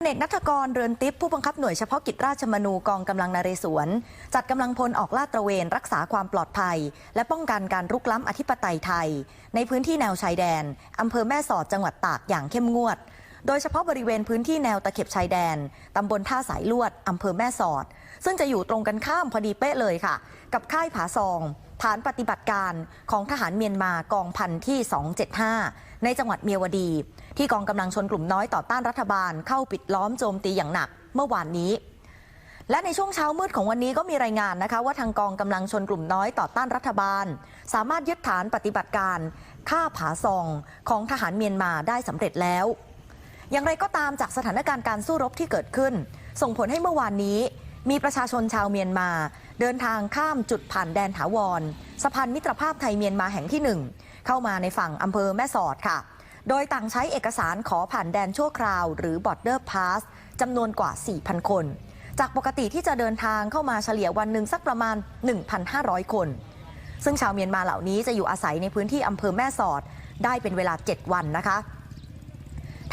เอกนัทกรเรือนติปผู้บังคับหน่วยเฉพาะกิจราชมนูกองกำลังนเรศวร จัดกำลังพลออกลาดตระเวนรักษาความปลอดภัย และป้องกันการรุกล้ำอธิปไตยไทย ในพื้นที่แนวชายแดนอำเภอแม่สอดจังหวัดตากอย่างเข้มงวด โดยเฉพาะบริเวณพื้นที่แนวตะเข็บชายแดน ตำบลท่าสายลวด อำเภอแม่สอด ซึ่งจะอยู่ตรงกันข้ามพอดีเป๊ะเลยค่ะ กับค่ายผาซอง ฐานปฏิบัติการของทหารเมียนมากองพันที่ 275 ในจังหวัดเมียวดี ที่กองกำลังชนกลุ่มน้อยต่อต้านรัฐบาลเข้าปิดล้อมโจมตีอย่างหนักเมื่อวานนี้และในช่วงเช้ามืดของวันนี้ก็มีรายงานนะคะ ว่าทางกองกำลังชนกลุ่มน้อยต่อต้านรัฐบาล สามารถยึดฐานปฏิบัติการฆ่าผาซองของทหารเมียนมาได้สำเร็จแล้ว อย่างไรก็ตามจากสถานการณ์การสู้รบที่เกิดขึ้น ส่งผลให้เมื่อวานนี้ มีประชาชนชาวเมียนมา เดินทางข้ามจุดผ่านแดนถาวรสะพานมิตรภาพไทยเมียนมาแห่งที่หนึ่งเข้ามาในฝั่งอำเภอแม่สอดค่ะ โดยต่างใช้เอกสารขอผ่านแดนชั่วคราว หรือ border pass จำนวนกว่า 4,000 คน จากปกติที่จะเดินทางเข้ามาเฉลี่ยวันหนึ่งสักประมาณ 1,500 คน ซึ่งชาวเมียนมาเหล่านี้จะอยู่อาศัยในพื้นที่อำเภอแม่สอดได้เป็นเวลา 7 วันนะคะ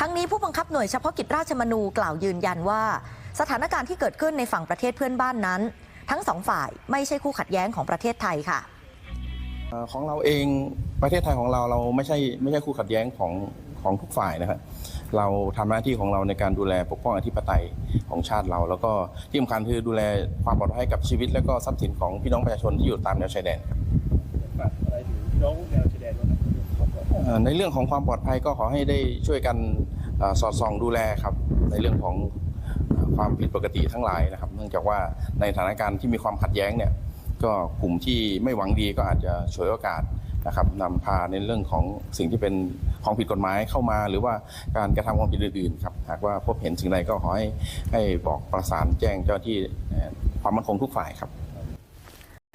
ทั้งนี้ผู้บังคับหน่วยเฉพาะกิจราชมนูกล่าวยืนยันว่า สถานการณ์ที่เกิดขึ้นในฝั่งประเทศเพื่อนบ้านนั้น ทั้งสองฝ่ายไม่ใช่คู่ขัดแย้งของประเทศไทยค่ะของเราเองประเทศไทยของเราเราไม่ใช่ไม่ใช่คู่ขัดแย้งของของทุกฝ่ายนะครับเราทำหน้าที่ของเราในการดูแลปกป้องอธิปไตยของชาติเรา แล้วก็ที่สำคัญคือดูแลความปลอดภัยกับชีวิต และก็ทรัพย์สินของพี่น้องประชาชนที่อยู่ตามแนวชายแดนครับฝากอะไรถึงพี่น้องแนว ในเรื่องของความปลอดภัยก็ขอให้ได้ช่วยกันอสอดส่องดูแลครับ ในเรื่องของอความผิดปกติทั้งหลายนะครับ เนื่องจากว่าในสถานการณ์ที่มีความขัดแย้งเนี่ยก็กลุ่มที่ไม่หวังดีก็อาจจะฉวยโอกาสนะครับนำพาในเรื่องของสิ่งที่เป็นของผิดกฎหมายเข้ามา หรือว่าการกระทำความผิดอื่นๆครับหากว่าพบเห็นสิ่งใดก็ขอให้ให้บอกประสานแจ้งเจ้าที่ความมั่นคงทุกฝ่ายครับ